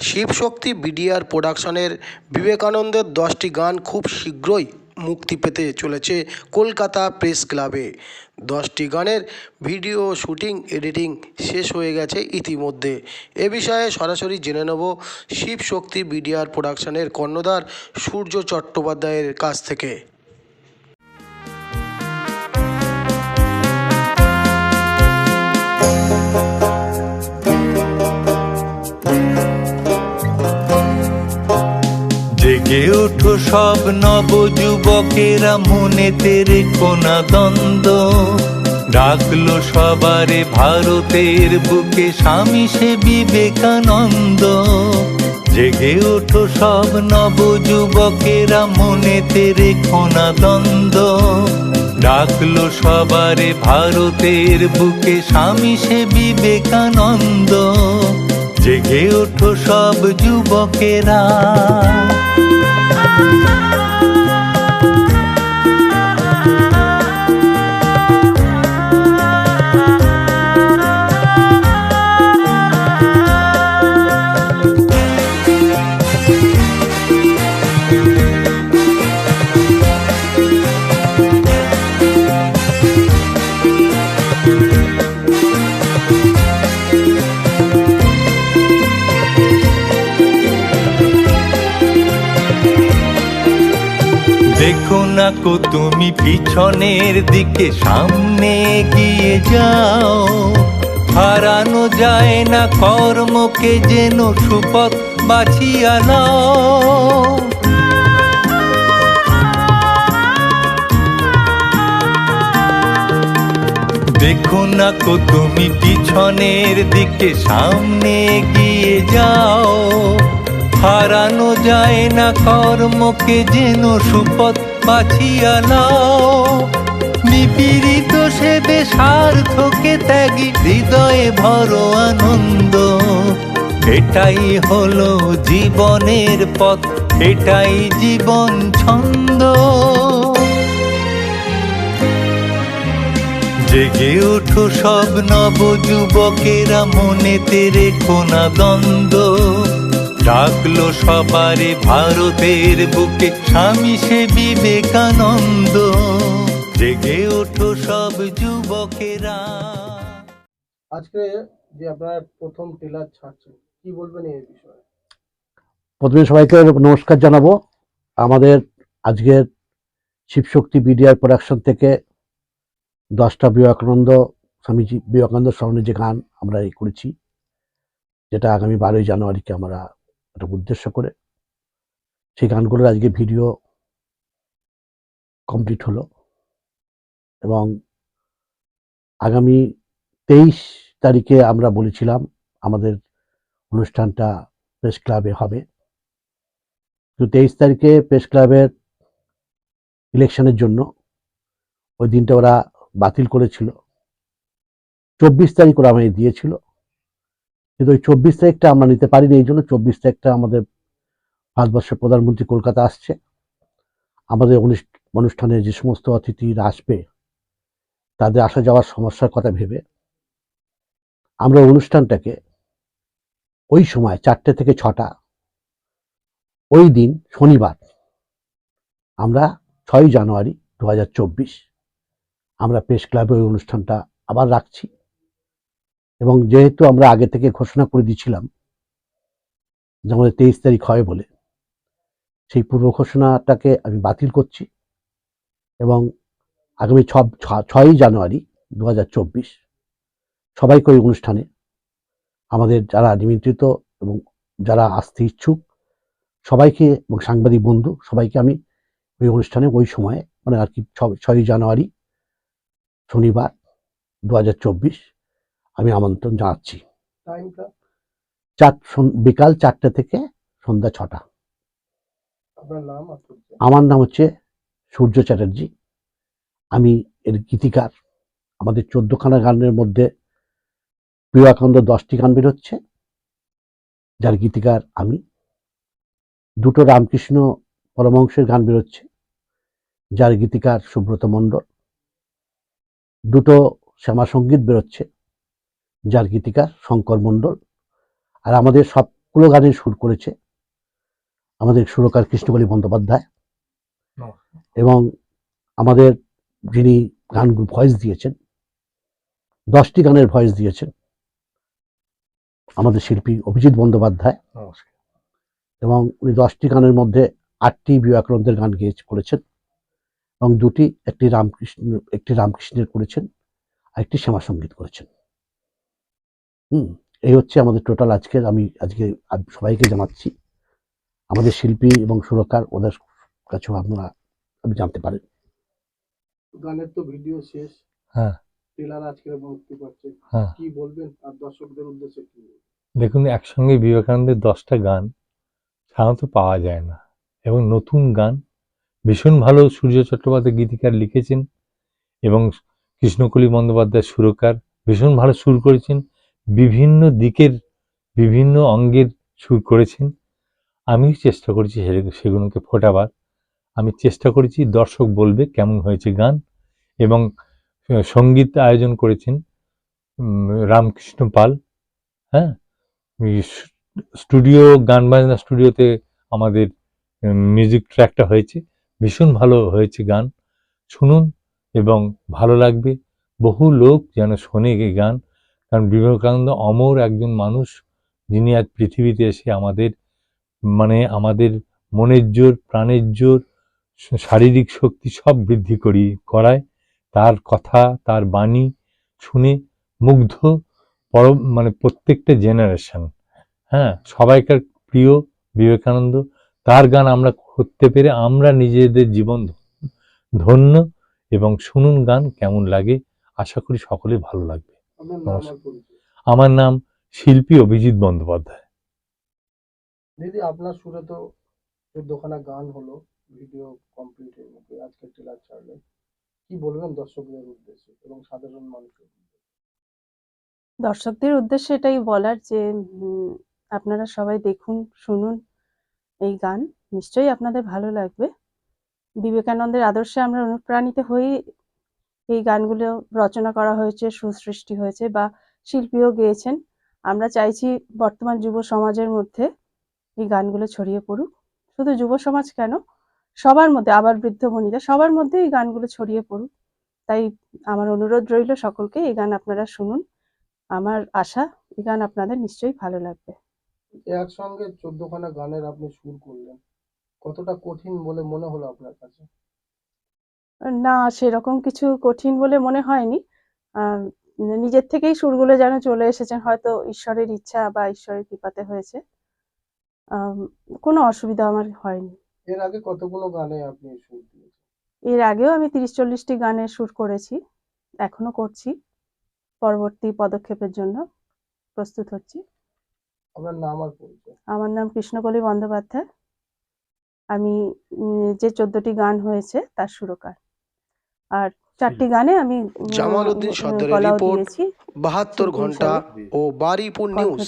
Shivshakti BDR প্রোডাকশনের বিবেকানন্দের দশটি গান খুব শীঘ্রই মুক্তি পেতে চলেছে কলকাতা প্রেস ক্লাবে। দশটি গানের ভিডিও শুটিং, এডিটিং শেষ হয়ে গেছে ইতিমধ্যে। এ বিষয়ে সরাসরি জেনে নেব শিবশক্তি বিডিআর প্রোডাকশনের কর্ণধার সূর্য চট্টোপাধ্যায়ের কাছ থেকে। জেগে ওঠো সব নব যুবকেরা মনেতে রেখো না দ্বন্দ্ব। ডাকলো সবারে ভারতের বুকে স্বামী সে বিবেকানন্দ। জেগে ওঠো সব নব যুবকেরা মনেতে রেখো না দ্বন্দ্ব। ডাকলো সবারে ভারতের বুকে স্বামী সে বিবেকানন্দ। জেগে ওঠো সব যুবকেরা। দেখো না কো তুমি পিছনের দিকে, সামনে গিয়ে যাও। হারানো যায় না কর্মকে যেন সুপথ বাছিয়া নাও। দেখো না কো তুমি পিছনের দিকে, সামনে গিয়ে যাও। হারানো যায় না কর্মকে যেন সুপথ বাছিয়া নাও। নিপীড়িত সেবে স্বার্থকে ত্যাগী, হৃদয়ে ভর আনন্দ। এটাই হলো জীবনের পথ, এটাই জীবন ছন্দ। জেগে ওঠো সব নব যুবকেরা মনেতে রেখো না দ্বন্দ্ব। ডাকলো সবারে ভারতের বুকে স্বামী সে বিবেকানন্দ। জেগে ওঠো সব যুবকেরা। আজকে যে আপনার প্রথম টেলার ছাড়ছেন কি বলবেন এই বিষয়ে? প্রথমে সবাইকে নমস্কার জানাব। আমাদের আজকের শিবশক্তি বিডিআর প্রোডাকশন থেকে দশটা বিবেকানন্দ স্বামীজি বিবেকানন্দ স্মরণে যে গান আমরা এই করেছি যেটা আগামী বারোই জানুয়ারিকে আমরা একটা উদ্দেশ্য করে। সেই গানগুলোর আজকে ভিডিও কমপ্লিট হলো এবং আগামী তেইশ তারিখে আমরা বলেছিলাম আমাদের অনুষ্ঠানটা প্রেস ক্লাবে হবে। তো তেইশ তারিখে প্রেস ক্লাবের ইলেকশনের জন্য ওই দিনটা ওরা বাতিল করেছিল। চব্বিশ তারিখ ওরা আমায় দিয়েছিল। কিন্তু ওই চব্বিশ তারিখটা আমরা নিতে পারিনি এই জন্য চব্বিশ তারিখটা আমাদের ভারতবর্ষের প্রধানমন্ত্রী কলকাতা আসছে। আমাদের অনুষ- অনুষ্ঠানে যে সমস্ত অতিথিরা আসবে, তাদের আসা যাওয়ার সমস্যার কথা ভেবে আমরা অনুষ্ঠানটাকে ওই সময় চারটে থেকে ছটা, ওই দিন শনিবার আমরা ছয় জানুয়ারি দু হাজার চব্বিশ আমরা প্রেস ক্লাবে ওই অনুষ্ঠানটা আবার রাখছি। এবং যেহেতু আমরা আগে থেকে ঘোষণা করে দিয়েছিলাম যে আমাদের তেইশ তারিখ হয় বলে, সেই পূর্ব ঘোষণাটাকে আমি বাতিল করছি এবং আগামী ছ ছয়ই জানুয়ারি দু হাজার চব্বিশ সবাইকে ওই অনুষ্ঠানে আমাদের যারা নিমন্ত্রিত এবং যারা আসতে ইচ্ছুক, সবাইকে এবং সাংবাদিক বন্ধু, সবাইকে আমি ওই অনুষ্ঠানে, ওই সময়ে মানে আর কি ছ- ছয়ই জানুয়ারি শনিবার দু হাজার চব্বিশ আমি আমন্ত্রণ জানাচ্ছি। চার বিকাল চারটে থেকে সন্ধ্যা ছটা। আমার নাম হচ্ছে সূর্য চ্যাটার্জি। আমি এর গীতিকার। আমাদের চোদ্দখানা গানের মধ্যে বিবেকানন্দ দশটি গান বেরোচ্ছে যার গীতিকার আমি। দুটো রামকৃষ্ণ পরমহংসের গান বেরোচ্ছে যার গীতিকার সুব্রত মণ্ডল। দুটো শ্যামা সংগীত বেরোচ্ছে যার গীতিকার শঙ্কর মণ্ডল। আর আমাদের সবগুলো গানের সুর করেছে আমাদের সুরকার কৃষ্ণকলী বন্দ্যোপাধ্যায়। এবং আমাদের যিনি গান ভয়েস দিয়েছেন দশটি গানের ভয়েস দিয়েছেন আমাদের শিল্পী অভিজিৎ বন্দ্যোপাধ্যায়। এবং উনি দশটি গানের মধ্যে আটটি বিবেকানন্দের গান গেয়ে করেছেন এবং দুটি একটি রামকৃষ্ণ একটি রামকৃষ্ণের করেছেন আর একটি শ্যামা সংগীত করেছেন। হুম এই হচ্ছে আমাদের টোটাল আজকের আমি আজকে সবাইকে জানাচ্ছি। আমাদের শিল্পী এবং সুরকার ওদের কাছেও আপনারা আপনি জানতে পারেন। গানের তো ভিডিও শেষ। হ্যাঁ। ট্রেলার আজকে মুক্তি পাচ্ছে। হ্যাঁ। কি বলবেন? আর দর্শকদের উদ্দেশ্যে কি দেখুন একসঙ্গে বিবেকানন্দের দশটা গান সাধারণত পাওয়া যায় না। এবং নতুন গান ভীষণ ভালো সূর্য চট্টোপাধ্যায় গীতিকার লিখেছেন এবং কৃষ্ণকলি বন্দ্যোপাধ্যায় সুরকার ভীষণ ভালো সুর করেছেন। বিভিন্ন দিকের, বিভিন্ন অঙ্গের সুর করেছেন। আমি চেষ্টা করেছি সেগুলোকে ফোটাবার। আমি চেষ্টা করেছি দর্শক বলবে কেমন হয়েছে গান এবং সংগীত আয়োজন করেছেন রামকৃষ্ণ পাল হ্যাঁ? স্টুডিও, গান বাজনা স্টুডিওতে আমাদের মিউজিক ট্র্যাকটা হয়েছে। ভীষণ ভালো হয়েছে গান। শুনুন এবং ভালো লাগবে। বহু লোক যেন শোনে এই গান। কারণ বিবেকানন্দ অমর একজন মানুষ, যিনি আজ পৃথিবীতে এসে আমাদের মানে আমাদের মনের জোর, প্রাণের জোর শারীরিক শক্তি সব বৃদ্ধি করি, করায়। তার কথা, তার বাণী শুনে মুগ্ধ পর মানে প্রত্যেকটা জেনারেশন হ্যাঁ সবাইকার প্রিয় বিবেকানন্দ, তার গান আমরা করতে পেরে আমরা নিজেদের জীবন ধন্য এবং শুনুন গান কেমন লাগে। আশা করি সকলে ভালো লাগবে। নমস্কার। আমার নাম শিল্পী অভিজিৎ বন্দ্যোপাধ্যায়। দিদি আপনার সুরে তো চোদ্দখানা গান হলো ভিডিও কমপ্লিট হয়ে গেছে আজকে ট্রেলার ছাড়লেন। কি বলবেন দর্শকদের উদ্দেশ্যে এবং সাধারণ মানুষের দর্শকদের উদ্দেশ্যে এটাই বলার যে আপনারা সবাই দেখুন শুনুন এই গান নিশ্চয়ই আপনাদের ভালো লাগবে। বিবেকানন্দের আদর্শে আমরা অনুপ্রাণিত হয়ে এই গানগুলো রচনা করা হয়েছে, সুসৃষ্টি হয়েছে বা শিল্পীও গেয়েছেন। আমরা চাইছি বর্তমান যুব সমাজের মধ্যে এই গানগুলো ছড়িয়ে পড়ুক। শুধু যুব সমাজ কেন? সবার মধ্যে, আবার বৃদ্ধ বনিতা সবার মধ্যে এই গানগুলো ছড়িয়ে পড়ুক। তাই আমার অনুরোধ রইল সকলকে, এই গান আপনারা শুনুন। আমার আশা, এই গান আপনাদের নিশ্চয়ই ভালো লাগবে। একসঙ্গে চোদ্দখানা গানের আপনি সুর করলেন। কতটা কঠিন বলে মনে হলো আপনার কাছে? না সেরকম কিছু কঠিন বলে মনে হয়নি। নিজের থেকেই সুরগুলো যেন চলে এসেছেন হয়তো ঈশ্বরের ইচ্ছা বা ঈশ্বরের কৃপাতে হয়েছে। কোনো অসুবিধা আমার হয়নি। এর আগে কতগুলো গানে আপনি সুর দিয়েছেন? এর আগেও আমি তিরিশ চল্লিশটি গানের সুর করেছি এখনও করছি। পরবর্তী পদক্ষেপের জন্য প্রস্তুত হচ্ছি। আপনার নাম আর পরিচয়? আমার নাম কৃষ্ণকলি বন্দ্যোপাধ্যায়। আমি যে চোদ্দটি গান হয়েছে তার সুরকার। আর চারটি গানে আমি জামালউদ্দিন জামাল উদ্দিন উম, সর্দারের রিপোর্ট বাহাত্তর ঘণ্টা ও বারিপুর নিউজ